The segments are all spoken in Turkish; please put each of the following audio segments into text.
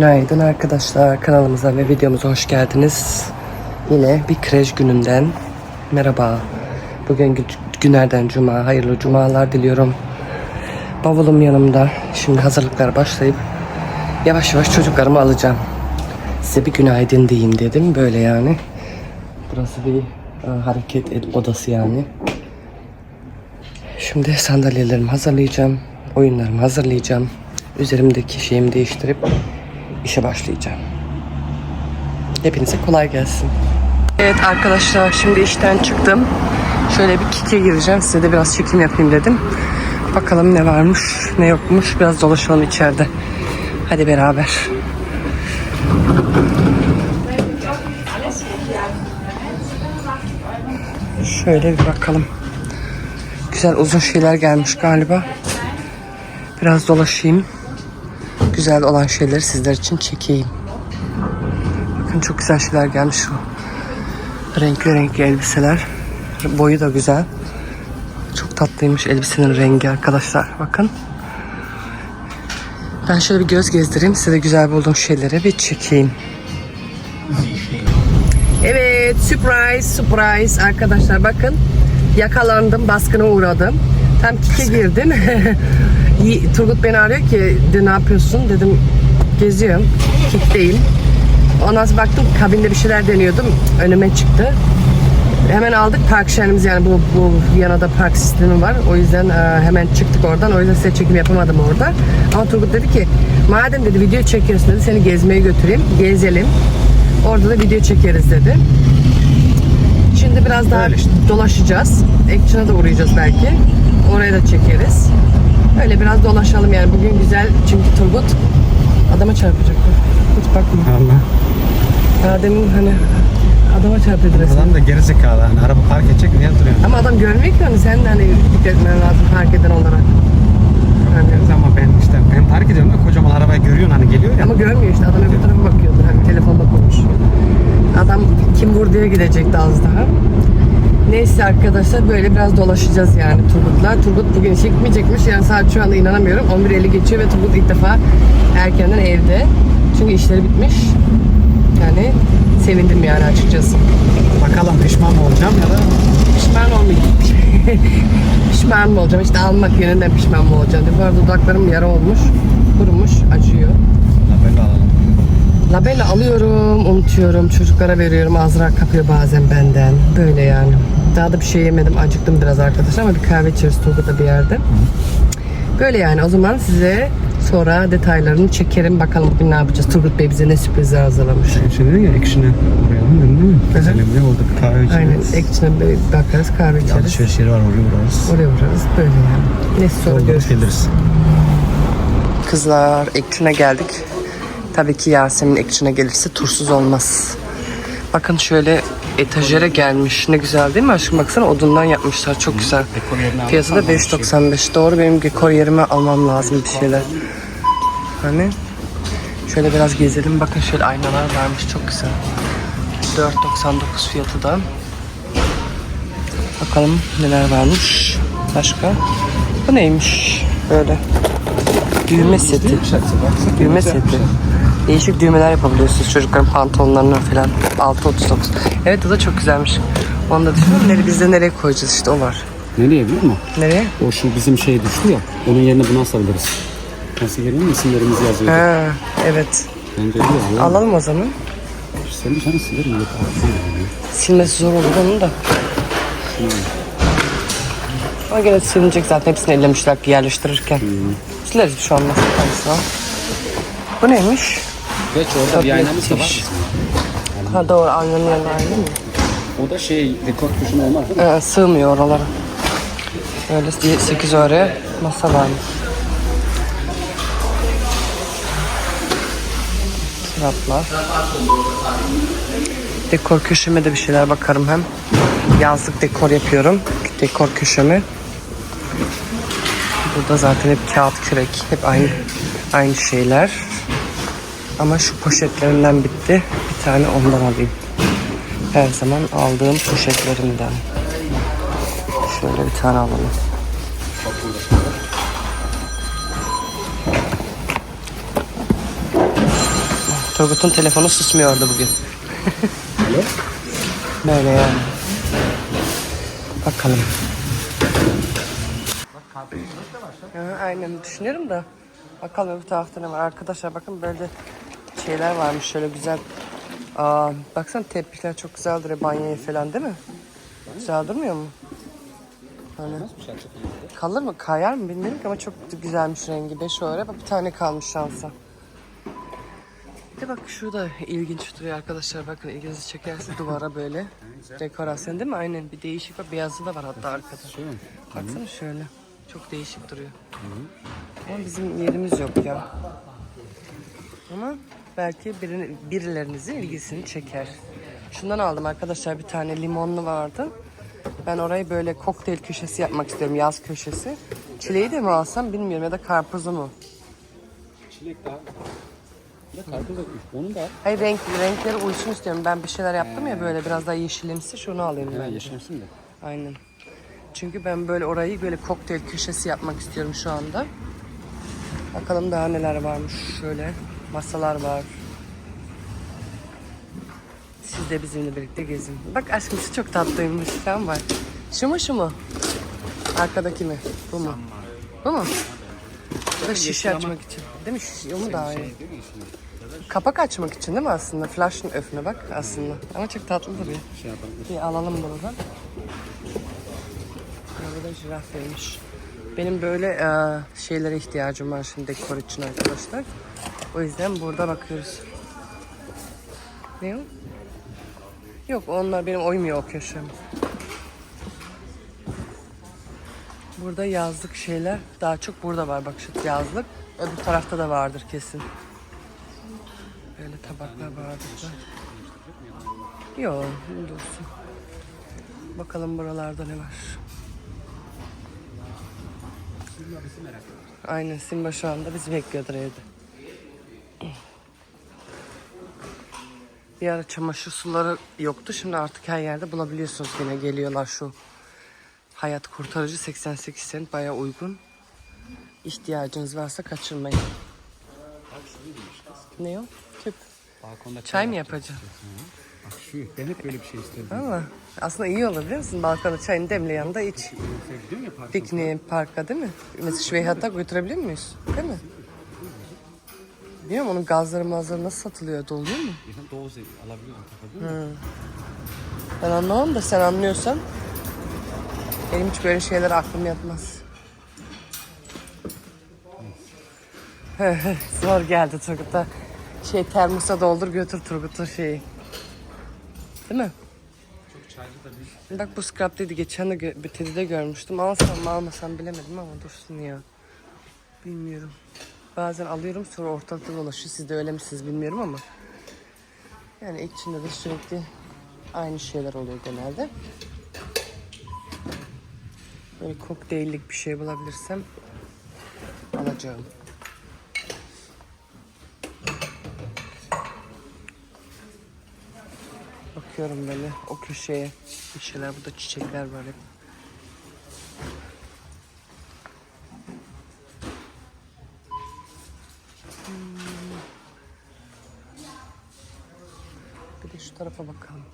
Günaydın arkadaşlar. Kanalımıza ve videomuza hoş geldiniz. Yine bir kreş gününden merhaba. Bugün gü- günlerden cuma. Hayırlı cumalar diliyorum. Bavulum yanımda. Şimdi hazırlıklar başlayıp yavaş yavaş çocuklarımı alacağım. Size bir günaydın diyeyim dedim. Böyle yani. Burası bir e, hareket odası yani. Şimdi sandalyelerimi hazırlayacağım. Oyunlarımı hazırlayacağım. Üzerimdeki şeyimi değiştirip işe başlayacağım. Hepinize kolay gelsin. Evet arkadaşlar şimdi işten çıktım. Şöyle bir kike gireceğim. Size de biraz çekim yapayım dedim. Bakalım ne varmış ne yokmuş. Biraz dolaşalım içeride. Hadi beraber. Şöyle bir bakalım. Güzel uzun şeyler gelmiş galiba. Biraz dolaşayım. Güzel olan şeyleri sizler için çekeyim. Bakın çok güzel şeyler gelmiş şu. Renkli renkli elbiseler. Boyu da güzel. Çok tatlıymış elbisenin rengi arkadaşlar. Bakın. Ben şöyle bir göz gezdireyim. Size de güzel bulduğum şeyleri bir çekeyim. Evet, surprise, surprise arkadaşlar bakın. Yakalandım, baskına uğradım. Tam kike girdim. Turgut beni arıyor ki de ne yapıyorsun? Dedim geziyorum kikteyim ondan sonra baktım kabinde bir şeyler deniyordum önüme çıktı. Hemen aldık park şenimiz yani bu, bu Viyana'da park sistemi var. O yüzden e, hemen çıktık oradan. O yüzden size çekim yapamadım orada. Ama Turgut dedi ki madem dedi video çekiyorsun dedi seni gezmeye götüreyim gezelim. Orada da video çekeriz dedi. Şimdi biraz daha dolaşacağız. Action'a da uğrayacağız belki. Oraya da çekeriz. Öyle biraz dolaşalım yani. Bugün güzel çünkü Turgut adama çarpacak. Hiç bakma. Allah. Daha demin hani adama çarptı resmen. Adam da gerizekalı hani araba park edecek niye duruyor? Ama adam görmüyor ki hani sen de hani dikkat etmen lazım fark eden olarak. Hani, Ama ben işte ben park ediyorum da kocaman arabayı görüyorsun hani geliyor ya. ama görmüyor işte adam öbür tarafa bakıyordur hani telefonda konuşuyor. Adam kim vur diye gidecekti az daha. Neyse arkadaşlar böyle biraz dolaşacağız yani Turgut'la. Turgut bugün işe gitmeyecekmiş. Yani saat şu anda inanamıyorum. 11.50 geçiyor ve Turgut ilk defa erkenden evde. Çünkü işleri bitmiş. Yani sevindim yani açıkçası. Bakalım pişman mı olacağım ya da Pişman olmayacağım. pişman mı olacağım? İşte almak yönünden pişman mı olacağım? Bu arada dudaklarım yara olmuş. Kurumuş, acıyor. label alalım. Labella alıyorum, unutuyorum. Çocuklara veriyorum. Azra kapıyor bazen benden. Böyle yani. Daha da bir şey yemedim. Acıktım biraz arkadaşlar ama bir kahve içeriz Turgut'ta bir yerde. Böyle yani. O zaman size sonra detaylarını çekerim. Bakalım bugün ne yapacağız. Turgut Bey bize ne sürprizler hazırlamış. Sen şimdi dedin ya ekşine uğrayalım dedin değil mi? Ne oldu kahve içeriz. Aynen. Ekşine bir bakarız, kahve içeriz. Alışveriş yeri var oraya uğrarız. Oraya uğrarız. Böyle yani. Neyse sonra Sonra görüşürüz. geliriz. Kızlar Action'a geldik. Tabii ki Yasemin Action'a gelirse tursuz olmaz. Bakın şöyle etajere gelmiş. Ne güzel değil mi aşkım? Baksana odundan yapmışlar. Çok güzel. Fiyatı da alırsan 5.95. Doğru benim dekor yerime almam lazım bir şeyler. Hani şöyle biraz gezelim. Bakın şöyle aynalar varmış. Çok güzel. 4.99 fiyatı da. Bakalım neler varmış. Başka? Bu neymiş? Böyle. Düğme seti. Düğme seti. Değişik düğmeler yapabiliyorsunuz çocukların pantolonlarına falan. 6.39. Evet o da çok güzelmiş. Onu da düşünüyorum. Nereye, biz de nereye koyacağız işte o var. Nereye biliyor musun? Nereye? O şu bizim şey düştü ya. Onun yerine bunu asabiliriz. Nasıl mu? İsimlerimizi yazıyor. Ha, evet. Bence iyi ya. Alalım o zaman. Sen bir tane silerim. Yok, yani. Silmesi zor olur onun da. Ama gene silinecek zaten hepsini ellemişler yerleştirirken. Sileriz bir şey olmaz. Bu neymiş? Geç orada bir aynamız da var. Müthiş. Ha doğru yanında aynı mı? O da şey dekor kuşun olmaz değil mi? Ee, sığmıyor oralara. Öyle 8 öre masa varmış. Kitaplar. Dekor köşeme de bir şeyler bakarım hem. Yazlık dekor yapıyorum. Dekor köşeme. Burada zaten hep kağıt kürek. Hep aynı aynı şeyler. Ama şu poşetlerinden bitti. Bir tane ondan alayım. Her zaman aldığım poşetlerimden. Şöyle bir tane alalım. Turgut'un telefonu susmuyordu bugün. Alo. Böyle yani. Bakalım. Aynen düşünüyorum da. Bakalım öbür tarafta ne var. Arkadaşlar bakın böyle şeyler varmış şöyle güzel. Aa, baksana tepkiler çok güzel duruyor banyoya falan değil mi? Güzel durmuyor mu? Hani kalır mı kayar mı bilmiyorum ki ama çok güzelmiş rengi. 5 euro bak bir tane kalmış şansa. Bir de bak şurada ilginç duruyor arkadaşlar. Bakın ilginizi çekerse duvara böyle dekorasyon değil mi? Aynen bir değişik var. Beyazı da var hatta arkada. Baksana şöyle. Çok değişik duruyor. Ama bizim yerimiz yok ya. Ama belki birini, birilerinizin ilgisini çeker. Şundan aldım arkadaşlar bir tane limonlu vardı. Ben orayı böyle kokteyl köşesi yapmak istiyorum. Yaz köşesi. Çileği de mi alsam bilmiyorum ya da karpuzu mu? Çilek daha. Ya karpuz da Onun da. Hayır renk, renkleri uysun istiyorum. Ben bir şeyler yaptım ya böyle biraz daha yeşilimsi şunu alayım ben. yaşamışsın da. Aynen. Çünkü ben böyle orayı böyle kokteyl köşesi yapmak istiyorum şu anda. Bakalım daha neler varmış. Şöyle masalar var. Siz de bizimle birlikte gezin. Bak aşkımsı çok tatlıymış. Sen var. Şu mu şu mu? Arkadaki mi? Bu mu? Bu mu? Bu da şişe açmak için. Değil mi? Şişe, o mu daha iyi? Şey değil mi şimdi? Kapak açmak için değil mi aslında? Flash'ın öfne bak aslında. Ama çok tatlı duruyor. Şey. Bir alalım bunu da. Burada da jirafeymiş. Benim böyle e, şeylere ihtiyacım var şimdi dekor için arkadaşlar. O yüzden burada bakıyoruz. Ne? Yok onlar benim uymuyor o köşem. Burada yazlık şeyler daha çok burada var bak şu yazlık. Öbür tarafta da vardır kesin. Böyle tabaklar da. Yok dursun. Bakalım buralarda ne var. Aynen Simba şu anda bizi bekliyordur evde. Bir ara çamaşır suları yoktu. Şimdi artık her yerde bulabiliyorsunuz yine geliyorlar şu. Hayat kurtarıcı 88 sent baya uygun. İhtiyacınız varsa kaçırmayın. Ne o? Tüp. Balkonda Çay mı yapacağım? Bak şu. Ben hep böyle bir şey istedim. Ama aslında iyi olur biliyor musun? Balkona çayını demle yanında iç. Pikniğe, parka değil mi? Mesela Şveyhat'a götürebilir miyiz? Değil mi? Bilmiyorum onun gazları mazları nasıl satılıyor? Doluyor mu? Geçen Doğu zevk alabiliyorsun. takabiliyor musun? Ben anlamam da sen anlıyorsan. Benim hiç böyle şeyler aklım yatmaz. Zor geldi Turgut'a. Şey termosa doldur götür Turgut'un şeyi. Değil mi? Çok çaycı da bir Bak bu scrap dedi geçen de gö- bir tedide görmüştüm. Alsam mı almasam bilemedim ama dursun ya. Bilmiyorum. Bazen alıyorum sonra ortalıkta dolaşıyor. Siz de öyle misiniz bilmiyorum ama. Yani içinde de sürekli aynı şeyler oluyor genelde. Böyle kokteyllik bir şey bulabilirsem alacağım. Bakıyorum böyle o köşeye bir şeyler burada çiçekler var hep. Tarafa bakalım.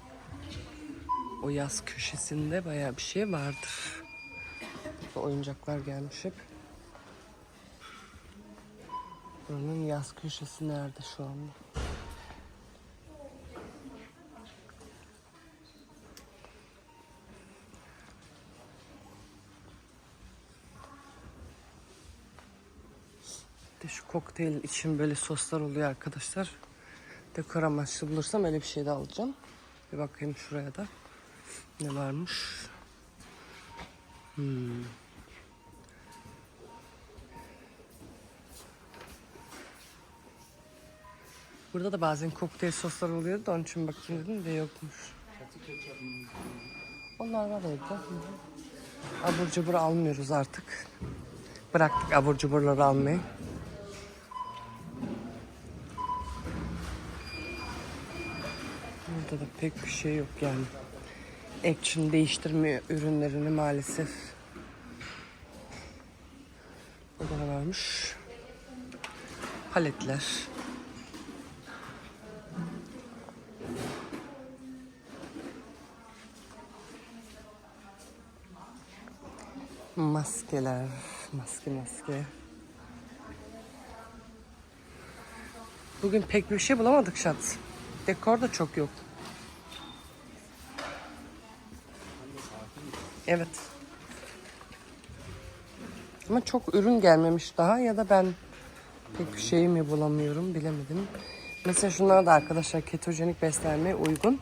O yaz köşesinde bayağı bir şey vardır. Oyuncaklar gelmiş hep. Buranın yaz köşesi nerede şu anda? De şu kokteyl için böyle soslar oluyor arkadaşlar. Dekor amaçlı bulursam öyle bir şey de alacağım. Bir bakayım şuraya da. Ne varmış? Hmm. Burada da bazen kokteyl soslar oluyordu da onun için bakayım dedim de yokmuş. Onlar var evde. Abur cubur almıyoruz artık. Bıraktık abur cuburları almayı. Ortada pek bir şey yok yani. Action değiştirme ürünlerini maalesef. Burada ne varmış? Paletler. Maskeler, maske maske. Bugün pek bir şey bulamadık şat. Dekor da çok yok. Evet. Ama çok ürün gelmemiş daha ya da ben pek bir şey mi bulamıyorum bilemedim. Mesela şunlar da arkadaşlar ketojenik beslenmeye uygun.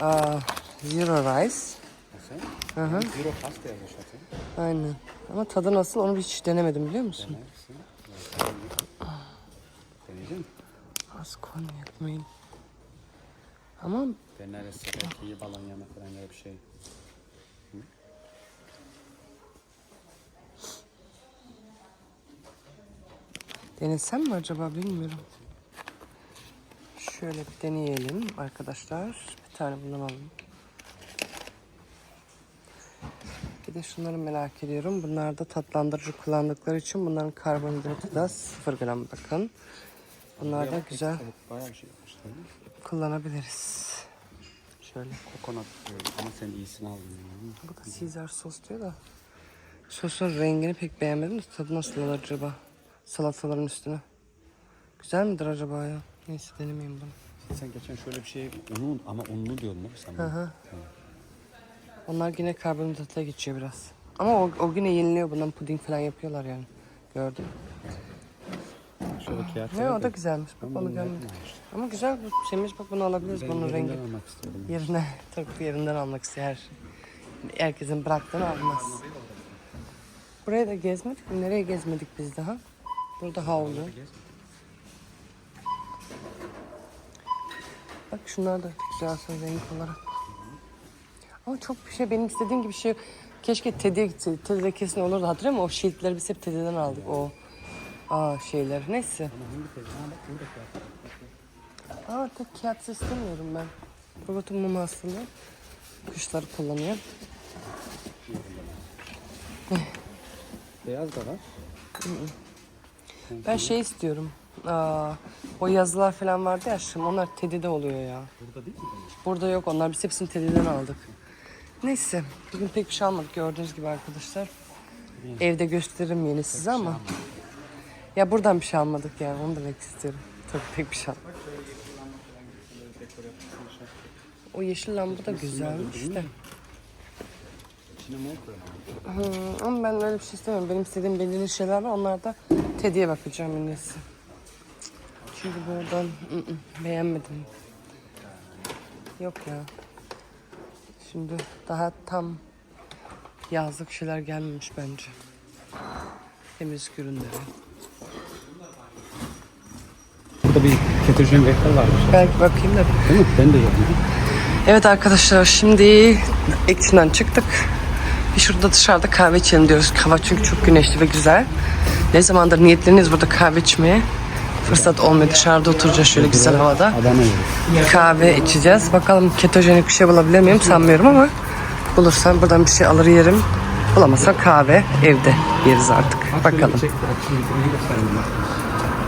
Aa, zero rice. Hı hı. Euro pasta yazmış zaten. Aynen. Ama tadı nasıl onu hiç denemedim biliyor musun? Deneyeceğim. Az koyun yapmayın. Ama Ben neresi belki balon yeme falan bir şey. Denesem mi acaba bilmiyorum. Şöyle bir deneyelim arkadaşlar. Bir tane bundan alalım. Bir de şunları merak ediyorum. Bunlar da tatlandırıcı kullandıkları için bunların karbonhidratı da 0 gram bakın. Bunlar da güzel kullanabiliriz. Şöyle. Kokonat diyor ama sen iyisini aldın. Bu da Caesar sos diyor da. Sosun rengini pek beğenmedim de tadı nasıl olur acaba? Salataların üstüne. Güzel midir acaba ya? Neyse denemeyeyim bunu. Sen geçen şöyle bir şey unlu ama unlu diyordun değil mi sen? Hı hı. Onlar yine karbonhidratla geçiyor biraz. Ama o, o güne yeniliyor. Bundan puding falan yapıyorlar yani. Gördüm. Şöyle kağıt. Ne o da güzelmiş. Bak onu görmedim. Ama güzel bir şeymiş. Bak bunu alabiliriz. Bunun rengi. almak. Yerine, tabii yerinden almak istiyor her şey. Herkesin bıraktığını almaz. Buraya da gezmedik mi? Nereye gezmedik biz daha? Burada havlu. Bak şunlar da güzel renk olarak. Ama çok bir şey benim istediğim gibi şey yok. Keşke Teddy'ye gitseydik. Teddy'de kesin olurdu. Hatırlıyor musun? O şiltleri biz hep Teddy'den aldık. O aa şeyler. Neyse. Aa tek kağıt istemiyorum ben. Robotun mumu aslında. Kuşları kullanıyor. Beyaz da var. Ben şey istiyorum. Aa, o yazılar falan vardı ya şimdi onlar Teddy'de oluyor ya. Burada değil mi? Burada yok onlar biz hepsini Teddy'den aldık. Neyse bugün pek bir şey almadık gördüğünüz gibi arkadaşlar. Evde gösteririm yeni size ama. Ya buradan bir şey almadık yani onu demek istiyorum. Tabii pek bir şey almadık. O yeşil lamba da güzelmiş de. Hı, ama ben öyle bir şey istemiyorum. Benim istediğim belirli şeyler var. Onlar da Teddy'ye bakacağım en iyisi. Çünkü buradan ı ı, beğenmedim. Yok ya. Şimdi daha tam yazlık şeyler gelmemiş bence. Temizlik ürünleri. Burada bir ketojen vektör varmış. Belki bakayım da. Değil mi? Ben de yaptım. Evet arkadaşlar şimdi Eksim'den çıktık. Bir şurada dışarıda kahve içelim diyoruz. Hava çünkü çok güneşli ve güzel. Ne zamandır niyetleriniz burada kahve içmeye. Fırsat olmuyor dışarıda oturacağız şöyle güzel havada. Kahve içeceğiz. Bakalım ketojenik bir şey bulabilir miyim sanmıyorum ama bulursam buradan bir şey alır yerim. Bulamazsam kahve evde yeriz artık. Bakalım.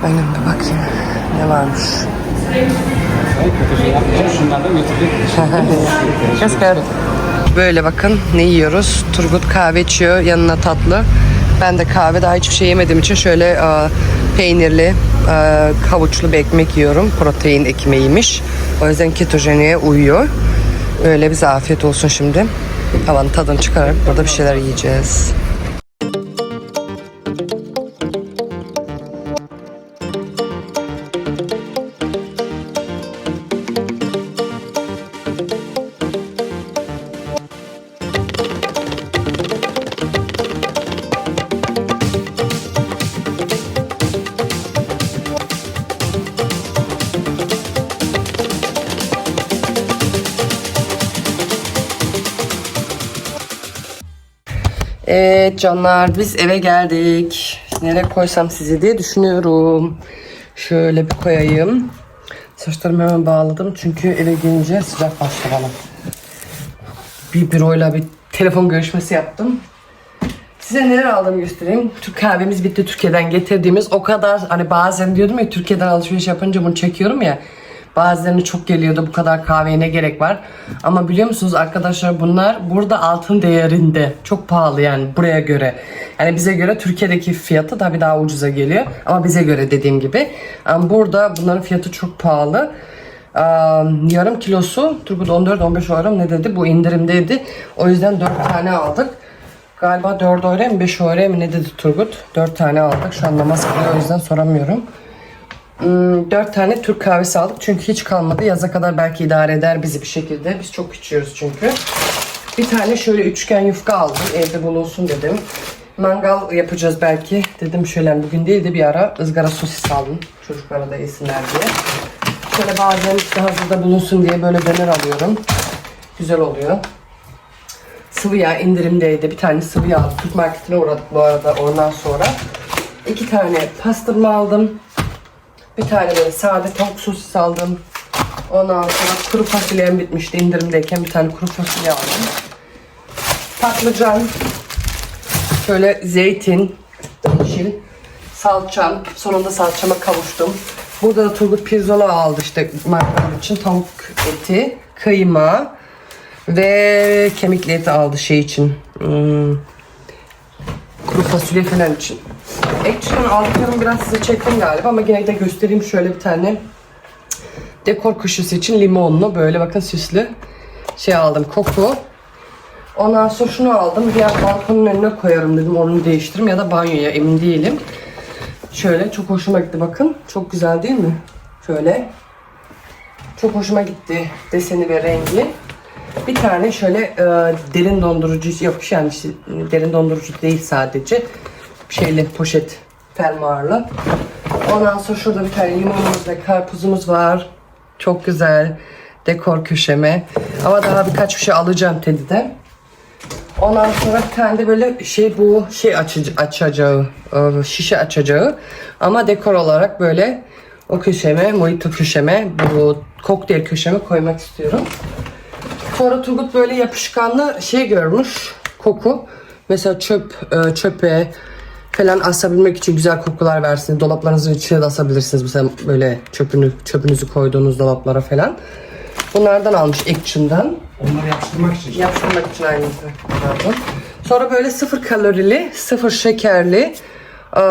Aynen bir bakayım ne varmış. Hayır Böyle bakın ne yiyoruz. Turgut kahve içiyor yanına tatlı. Ben de kahve daha hiçbir şey yemediğim için şöyle e, peynirli, e, havuçlu bir ekmek yiyorum. Protein ekmeğiymiş. O yüzden ketojeniye uyuyor. Öyle bize afiyet olsun şimdi. Havanın tadını çıkararak burada bir şeyler yiyeceğiz. Canlar biz eve geldik. Nereye koysam sizi diye düşünüyorum. Şöyle bir koyayım. Saçlarımı hemen bağladım çünkü eve gelince sıcak bana. Bir büroyla bir telefon görüşmesi yaptım. Size neler aldığımı göstereyim. Türk kahvemiz bitti Türkiye'den getirdiğimiz. O kadar hani bazen diyordum ya Türkiye'den alışveriş yapınca bunu çekiyorum ya. Bazılarını çok geliyordu bu kadar kahveye ne gerek var. Ama biliyor musunuz arkadaşlar bunlar burada altın değerinde. Çok pahalı yani buraya göre. Yani bize göre Türkiye'deki fiyatı tabii daha ucuza geliyor. Ama bize göre dediğim gibi. Ama burada bunların fiyatı çok pahalı. Aa, yarım kilosu Turgut 14-15 euro ne dedi? Bu indirimdeydi. O yüzden 4 tane aldık. Galiba 4 euro mu 5 euro mu ne dedi Turgut? 4 tane aldık. Şu an namaz kılıyor o yüzden soramıyorum. Hmm, 4 tane Türk kahvesi aldık çünkü hiç kalmadı. Yaza kadar belki idare eder bizi bir şekilde. Biz çok içiyoruz çünkü. Bir tane şöyle üçgen yufka aldım. Evde bulunsun dedim. Mangal yapacağız belki. Dedim şöyle bugün değil de bir ara ızgara sosis aldım. Çocuklara da yesinler diye. Şöyle bazen işte hazırda bulunsun diye böyle döner alıyorum. Güzel oluyor. Sıvı yağ indirimdeydi. Bir tane sıvı yağ. Türk marketine uğradık bu arada ondan sonra. İki tane pastırma aldım. Bir tane böyle sade tavuk sosis aldım. Ondan sonra kuru fasulyem bitmişti indirimdeyken bir tane kuru fasulye aldım. Patlıcan, şöyle zeytin, yeşil, salçam. Sonunda salçama kavuştum. Burada da Turgut pirzola aldı işte markalar için tavuk eti, kıyma ve kemikli eti aldı şey için. Hmm, kuru fasulye falan için. Action aldıklarımı biraz size çektim galiba ama yine de göstereyim şöyle bir tane dekor köşesi için limonlu böyle bakın süslü şey aldım koku. Ondan sonra şunu aldım. Diğer balkonun önüne koyarım dedim. Onu değiştiririm ya da banyoya emin değilim. Şöyle çok hoşuma gitti bakın. Çok güzel değil mi? Şöyle. Çok hoşuma gitti deseni ve rengi. Bir tane şöyle e, derin dondurucu yok yani işte, derin dondurucu değil sadece şeyli poşet fermuarlı. Ondan sonra şurada bir tane limonumuz ve karpuzumuz var. Çok güzel. Dekor köşeme. Ama daha birkaç bir şey alacağım Teddy'de. Ondan sonra bir tane de böyle şey bu şey açıcı, açacağı, e, şişe açacağı. Ama dekor olarak böyle o köşeme, mojito köşeme, bu kokteyl köşeme koymak istiyorum. Sonra Turgut böyle yapışkanlı şey görmüş koku. Mesela çöp e, çöpe falan asabilmek için güzel kokular versin. Dolaplarınızın içine de asabilirsiniz. Mesela böyle çöpünü çöpünüzü koyduğunuz dolaplara falan. Bunlardan almış Action'dan. Onları yapıştırmak için. Yapıştırmak için aynısı. Pardon. Sonra böyle sıfır kalorili, sıfır şekerli e,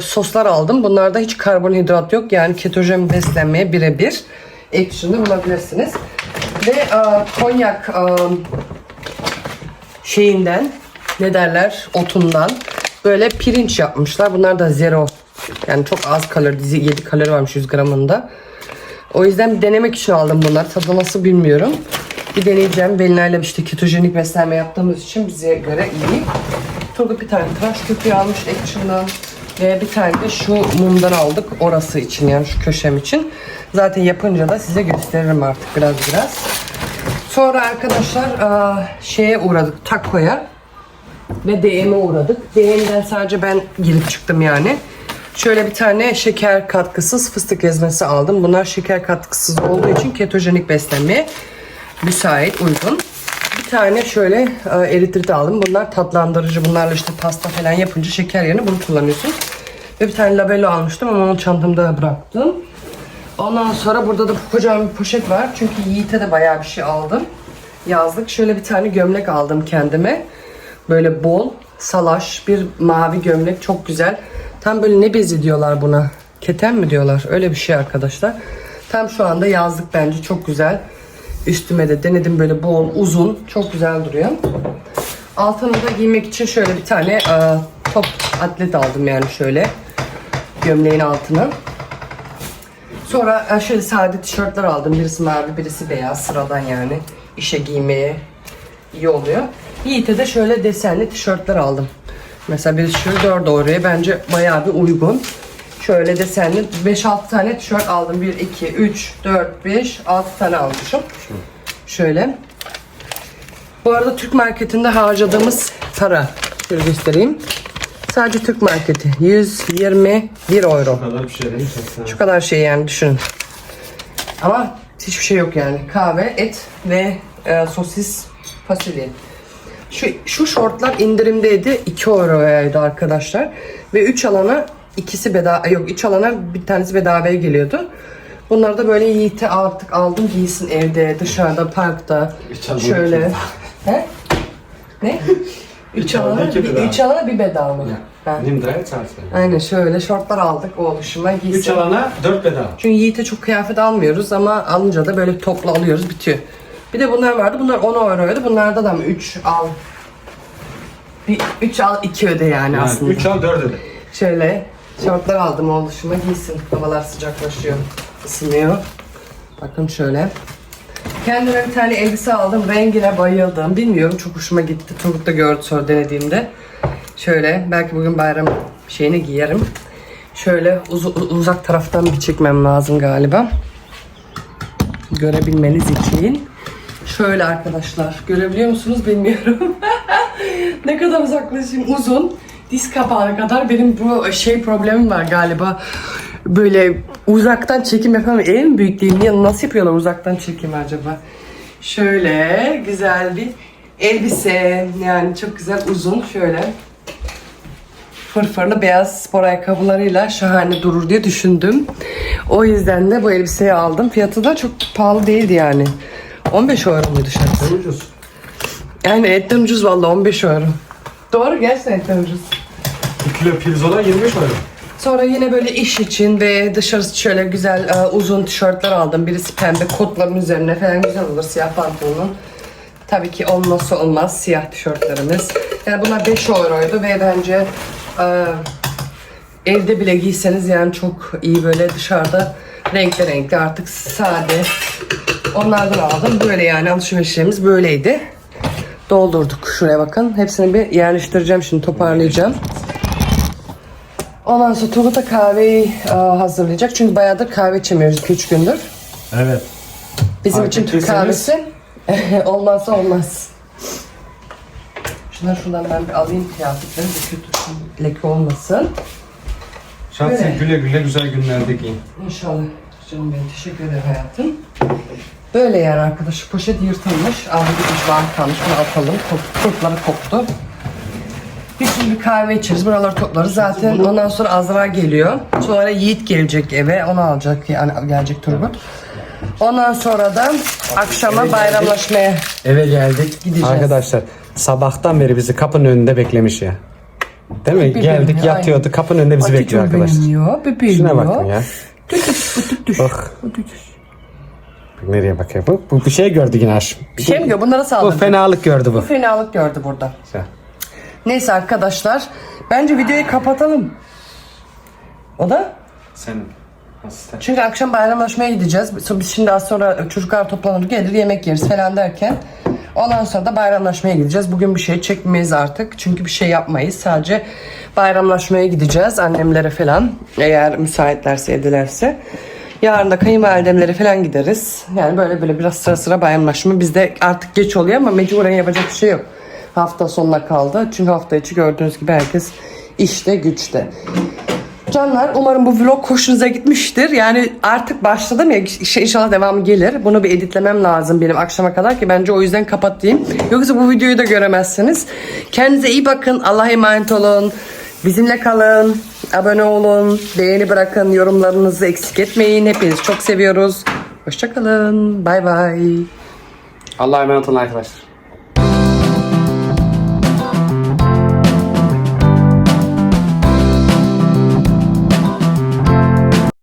soslar aldım. Bunlarda hiç karbonhidrat yok. Yani ketojen beslenmeye birebir. Action'da bulabilirsiniz. Ve e, konyak e, şeyinden ne derler otundan böyle pirinç yapmışlar. Bunlar da zero. Yani çok az kalori. 7 kalori varmış 100 gramında. O yüzden denemek için aldım bunları. Tadı nasıl bilmiyorum. Bir deneyeceğim. Belinay'la işte ketojenik beslenme yaptığımız için bize göre iyi. Turgut bir tane tıraş köpüğü almış Action'dan. Ve bir tane de şu mumdan aldık. Orası için yani şu köşem için. Zaten yapınca da size gösteririm artık biraz biraz. Sonra arkadaşlar şeye uğradık. Takoya ve DM'e uğradık. DM'den sadece ben girip çıktım yani. Şöyle bir tane şeker katkısız fıstık ezmesi aldım. Bunlar şeker katkısız olduğu için ketojenik beslenmeye müsait, uygun. Bir tane şöyle e, eritrit aldım. Bunlar tatlandırıcı. Bunlarla işte pasta falan yapınca şeker yerine bunu kullanıyorsun. Ve bir tane labello almıştım ama onu çantamda bıraktım. Ondan sonra burada da kocaman bir poşet var. Çünkü Yiğit'e de bayağı bir şey aldım. Yazlık. Şöyle bir tane gömlek aldım kendime. Böyle bol, salaş bir mavi gömlek. Çok güzel. Tam böyle ne bezi diyorlar buna? Keten mi diyorlar? Öyle bir şey arkadaşlar. Tam şu anda yazlık bence çok güzel. Üstüme de denedim böyle bol, uzun. Çok güzel duruyor. Altına da giymek için şöyle bir tane e, top atlet aldım yani şöyle. Gömleğin altına. Sonra e, şöyle sade tişörtler aldım. Birisi mavi, birisi beyaz. Sıradan yani. işe giymeye iyi oluyor. Yiğit'e de şöyle desenli tişörtler aldım. Mesela birisi şu 4 oraya bence bayağı bir uygun. Şöyle desenli 5-6 tane tişört aldım. 1, 2, 3, 4, 5, 6 tane almışım. Şöyle. Bu arada Türk marketinde harcadığımız para. Şöyle göstereyim. Sadece Türk marketi. 121 euro. Bu kadar bir şey değil. Şu kadar şey yani düşünün. Ama hiçbir şey yok yani. Kahve, et ve e, sosis, fasulye. Şu, şu şortlar indirimdeydi. 2 euroyaydı arkadaşlar. Ve 3 alana ikisi bedava yok 3 alana bir tanesi bedavaya geliyordu. Bunları da böyle Yiğit'e artık aldım giysin evde, dışarıda, parkta. Üç Şöyle. He? Ne? Üç alana alana, iki bir, üç alana bir bedava? Ha. Nimm drei. Aynen şöyle şortlar aldık oğluşuma giysin. 3 alana 4 bedava. Çünkü Yiğit'e çok kıyafet almıyoruz ama alınca da böyle toplu alıyoruz bitiyor. Bir de bunlar vardı. Bunlar 10 euroydu. Bunlarda da 3 al. Bir 3 al 2 öde yani, Yani aslında. 3 al 4 öde. Şöyle şortlar aldım oğluşuma giysin. Havalar sıcaklaşıyor. ısınıyor. Bakın şöyle. Kendime bir tane elbise aldım. Rengine bayıldım. Bilmiyorum çok hoşuma gitti. Turgut da gördü sonra denediğimde. Şöyle belki bugün bayram şeyini giyerim. Şöyle uz- uzak taraftan bir çekmem lazım galiba. Görebilmeniz için. Şöyle arkadaşlar. Görebiliyor musunuz bilmiyorum. ne kadar uzaklaşayım uzun. Diz kapağına kadar benim bu şey problemim var galiba. Böyle uzaktan çekim yapamam. En büyüklüğüm ya nasıl yapıyorlar uzaktan çekim acaba? Şöyle güzel bir elbise. Yani çok güzel uzun şöyle. Fırfırlı beyaz spor ayakkabılarıyla şahane durur diye düşündüm. O yüzden de bu elbiseyi aldım. Fiyatı da çok pahalı değildi yani. 15 euro muydu şarkı? Ucuz. Yani etten ucuz vallahi 15 euro. Doğru gerçekten etten ucuz. 1 kilo pirzola 25 euro. Sonra yine böyle iş için ve dışarısı şöyle güzel e, uzun tişörtler aldım. Birisi pembe kotların üzerine falan güzel olur siyah pantolonun. Tabii ki olmazsa olmaz siyah tişörtlerimiz. Yani bunlar 5 euroydu ve bence e, evde bile giyseniz yani çok iyi böyle dışarıda renkli renkli artık sade. Onlardan aldım. Böyle yani alışverişlerimiz böyleydi. Doldurduk. Şuraya bakın. Hepsini bir yerleştireceğim şimdi toparlayacağım. Ondan sonra Turgut'a kahveyi e, hazırlayacak. Çünkü bayağıdır kahve içemiyoruz 2-3 gündür. Evet. Bizim Fark için Türk ettiyseniz- kahvesi olmazsa olmaz. Şunları şuradan ben bir alayım kıyafetleri de kötü leke olmasın. Şahsen Böyle. güle güle güzel günlerde giyin. İnşallah. Canım benim teşekkür ederim hayatım. Böyle yani arkadaş poşet yırtılmış. Abi gitmiş var kalmış bunu atalım. Kop- Kurtları koptu. Bir sürü bir kahve içeriz. Buraları toplarız. Zaten ondan sonra Azra geliyor. Sonra Yiğit gelecek eve. Onu alacak yani gelecek Turgut. Ondan sonra da akşama bayramlaşmaya Eve geldik. Gideceğiz. Arkadaşlar sabahtan beri bizi kapının önünde beklemiş ya. Değil mi? Geldik ya, yatıyordu kapının önünde bizi bekliyor arkadaşlar. benim ya, bebeğim Şuna ya. bakın ya. Bak. Nereye bakıyor bu? Bu bir şey gördü yine aşkım. Bir şey mi diyor? Bunlara Bu sağlık. fenalık gördü bu. Fenalık gördü burada. Güzel. Neyse arkadaşlar. Bence videoyu kapatalım. O da Sen hasta. çünkü akşam bayramlaşmaya gideceğiz. Sonra Biz şimdi az sonra çocuklar toplanır gelir yemek yeriz falan derken ondan sonra da bayramlaşmaya gideceğiz. Bugün bir şey çekmeyiz artık. Çünkü bir şey yapmayız. Sadece bayramlaşmaya gideceğiz annemlere falan. Eğer müsaitlerse edilerse. Yarın da kayınvalidemlere falan gideriz. Yani böyle böyle biraz sıra sıra bayramlaşma. Bizde artık geç oluyor ama mecburen yapacak bir şey yok. Hafta sonuna kaldı. Çünkü hafta içi gördüğünüz gibi herkes işte güçte. Canlar umarım bu vlog hoşunuza gitmiştir. Yani artık başladım ya şey inşallah devamı gelir. Bunu bir editlemem lazım benim akşama kadar ki bence o yüzden kapatayım. Yoksa bu videoyu da göremezsiniz. Kendinize iyi bakın. Allah'a emanet olun. Bizimle kalın. Abone olun. Beğeni bırakın. Yorumlarınızı eksik etmeyin. Hepinizi çok seviyoruz. Hoşçakalın. Bay bay. Allah'a emanet olun arkadaşlar.